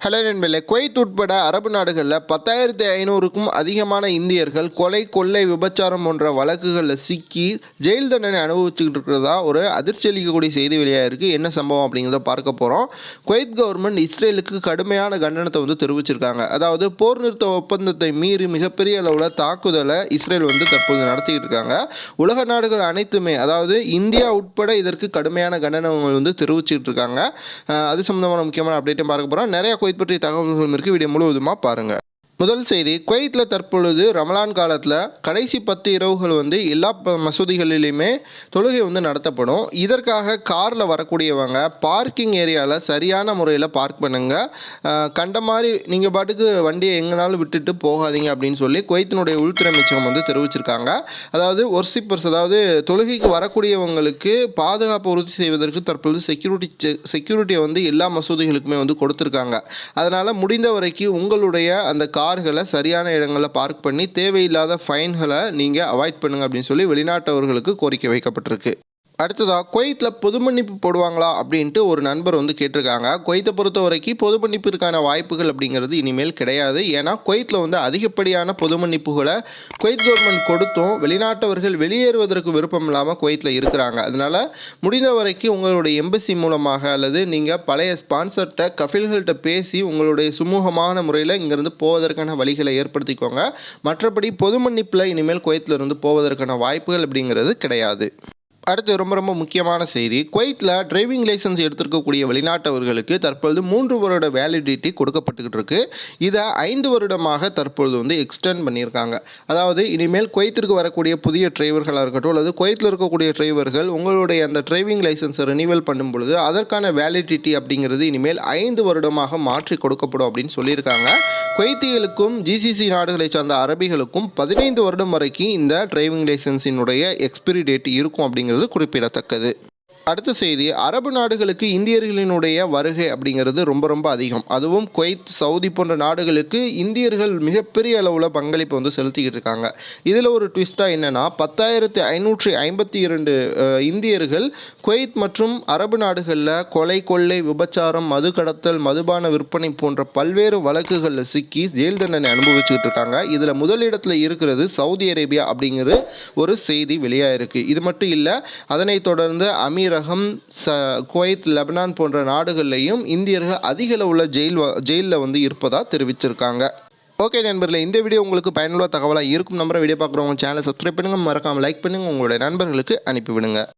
Hello நண்பர்களே Kuwait உட்பட அரபு நாடுகளில் பத்தாயிரத்தி ஐநூறுக்கும் அதிகமான இந்தியர்கள் கொலை கொள்ளை விபச்சாரம் போன்ற வழக்குகளில் சிக்கி ஜெயில் தண்டனை அனுபவிச்சுக்கிட்டு இருக்கிறதா ஒரு அதிர்ச்சி அளிக்கக்கூடிய செய்தி வெளியாக இருக்குது என்ன சம்பவம் அப்படிங்கிறத பார்க்க போகிறோம் குவைத் கவர்மெண்ட் இஸ்ரேலுக்கு கடுமையான கண்டனத்தை வந்து தெரிவிச்சிருக்காங்க. அதாவது போர் நிறுத்த ஒப்பந்தத்தை மீறி மிகப்பெரிய அளவில் தாக்குதலை இஸ்ரேல் வந்து தற்போது நடத்திக்கிட்டு இருக்காங்க. உலக நாடுகள் அனைத்துமே அதாவது இந்தியா உட்பட இதற்கு கடுமையான கண்டனங்கள் வந்து தெரிவிச்சுக்கிட்டு இருக்காங்க. அது சம்மந்தமான முக்கியமான அப்டேட்டும் பார்க்க போகிறோம் நிறைய குவைத் பற்றிய தகவல்களும் இருக்குது வீடியோ முழுவதுமாக பாருங்கள் முதல் செய்தி குவைத்தில் தற்பொழுது ரமலான் காலத்தில் கடைசி பத்து இரவுகள் வந்து எல்லா ப- தொழுகை வந்து நடத்தப்படும். இதற்காக காரில் வரக்கூடியவங்க பார்க்கிங் ஏரியாவில் சரியான முறையில் பார்க் பண்ணுங்க. கண்ட மாதிரி நீங்கள் பாட்டுக்கு வண்டியை எங்கேனாலும் விட்டுட்டு போகாதீங்க அப்படின்னு சொல்லி குவைத்தினுடைய உள்துறை அமைச்சகம் வந்து தெரிவிச்சிருக்காங்க. அதாவது ஒர்சிப்பர்ஸ் அதாவது தொழுகைக்கு வரக்கூடியவங்களுக்கு பாதுகாப்பு உறுதி செய்வதற்கு தற்பொழுது செக்யூரிட்டி செக்யூரிட்டியை வந்து எல்லா மசூதிகளுக்குமே வந்து கொடுத்துருக்காங்க. அதனால் முடிந்த வரைக்கும் உங்களுடைய அந்த கார் கார்களை சரியான இடங்களில் பார்க் பண்ணி தேவையில்லாத ஃபைன்களை நீங்கள் அவாய்ட் பண்ணுங்க அப்படின்னு சொல்லி வெளிநாட்டவர்களுக்கு கோரிக்கை வைக்கப்பட்டிருக்கு. அடுத்ததாக குவைத்தில் பொது மன்னிப்பு போடுவாங்களா அப்படின்ட்டு ஒரு நண்பர் வந்து கேட்டிருக்காங்க. குவைத்தை பொறுத்த வரைக்கும் பொது மன்னிப்பிற்கான வாய்ப்புகள் அப்படிங்கிறது இனிமேல் கிடையாது. ஏன்னா குவைத்தில் வந்து அதிகப்படியான பொது மன்னிப்புகளை குவைத் கவர்மெண்ட் கொடுத்தும் வெளிநாட்டவர்கள் வெளியேறுவதற்கு விருப்பம் இல்லாமல் குவைத்தில் இருக்கிறாங்க. அதனால் முடிந்த வரைக்கும் உங்களுடைய எம்பசி மூலமாக அல்லது நீங்கள் பழைய ஸ்பான்சர்கிட்ட கஃபில்கள்கிட்ட பேசி உங்களுடைய சுமூகமான முறையில் இங்கேருந்து போவதற்கான வழிகளை ஏற்படுத்திக்கோங்க. மற்றபடி பொது மன்னிப்பில் இனிமேல் குவைத்தில் இருந்து போவதற்கான வாய்ப்புகள் அப்படிங்கிறது கிடையாது. அடுத்து ரொம்ப ரொம்ப முக்கியமான செய்தி. குவைத்தில் டிரைவிங் லைசன்ஸ் எடுத்திருக்கக்கூடிய வெளிநாட்டவர்களுக்கு தற்பொழுது மூன்று வருட வேலிடிட்டி கொடுக்கப்பட்டுக்கிட்டு இருக்கு. இதை ஐந்து வருடமாக தற்பொழுது வந்து எக்ஸ்டெண்ட் பண்ணியிருக்காங்க. அதாவது இனிமேல் குவைத்திற்கு வரக்கூடிய புதிய டிரைவர்களாக இருக்கட்டும் அல்லது குவைத்தில் இருக்கக்கூடிய டிரைவர்கள் உங்களுடைய அந்த டிரைவிங் லைசன்ஸை ரினிவல் பண்ணும் பொழுது அதற்கான வேலிடிட்டி அப்படிங்கிறது இனிமேல் ஐந்து வருடமாக மாற்றி கொடுக்கப்படும் அப்படின்னு சொல்லியிருக்காங்க. குவைத்திகளுக்கும் ஜிசிசி நாடுகளை சார்ந்த அரபிகளுக்கும் பதினைந்து வருடம் வரைக்கும் இந்த டிரைவிங் லைசன்ஸினுடைய எக்ஸ்பிரி டேட் இருக்கும் அப்படிங்கிறது குறிப்பிடத்தக்கது. அடுத்த செய்தி அரபு நாடுகளுக்கு இந்தியர்களினுடைய வருகை அப்படிங்கிறது ரொம்ப ரொம்ப அதிகம். அதுவும் குவைத் சவுதி போன்ற நாடுகளுக்கு இந்தியர்கள் மிகப்பெரிய அளவில் பங்களிப்பு வந்து செலுத்திக்கிட்டு இருக்காங்க. இதில் ஒரு ட்விஸ்ட்டாக என்னென்னா பத்தாயிரத்தி ஐநூற்றி ஐம்பத்தி இரண்டு இந்தியர்கள் குவைத் மற்றும் அரபு நாடுகளில் கொலை கொள்ளை விபச்சாரம் மது கடத்தல் மதுபான விற்பனை போன்ற பல்வேறு வழக்குகளில் சிக்கி ஜெயில் தண்டனை அனுபவிச்சுக்கிட்டு இருக்காங்க. இதில் முதலிடத்தில் இருக்கிறது சவுதி அரேபியா அப்படிங்கிற ஒரு செய்தி வெளியாக இருக்குது இது மட்டும் இல்லை அதனைத் தொடர்ந்து அமீர் அமீரகம் ச குவைத் லெபனான் போன்ற நாடுகள்லையும் இந்தியர்கள் அதிக அளவுள்ள ஜெயில் வ- ஜெயிலில் வந்து இருப்பதாக தெரிவிச்சிருக்காங்க. ஓகே நண்பர்களே இந்த வீடியோ உங்களுக்கு பயனுள்ள தகவலாக இருக்கும். நம்பரை வீடியோ பார்க்குறவங்க சேனலை சப்ஸ்கிரைப் பண்ணுங்கள் மறக்காமல் லைக் பண்ணுங்கள் உங்களுடைய நண்பர்களுக்கு அனுப்பிவிடுங்க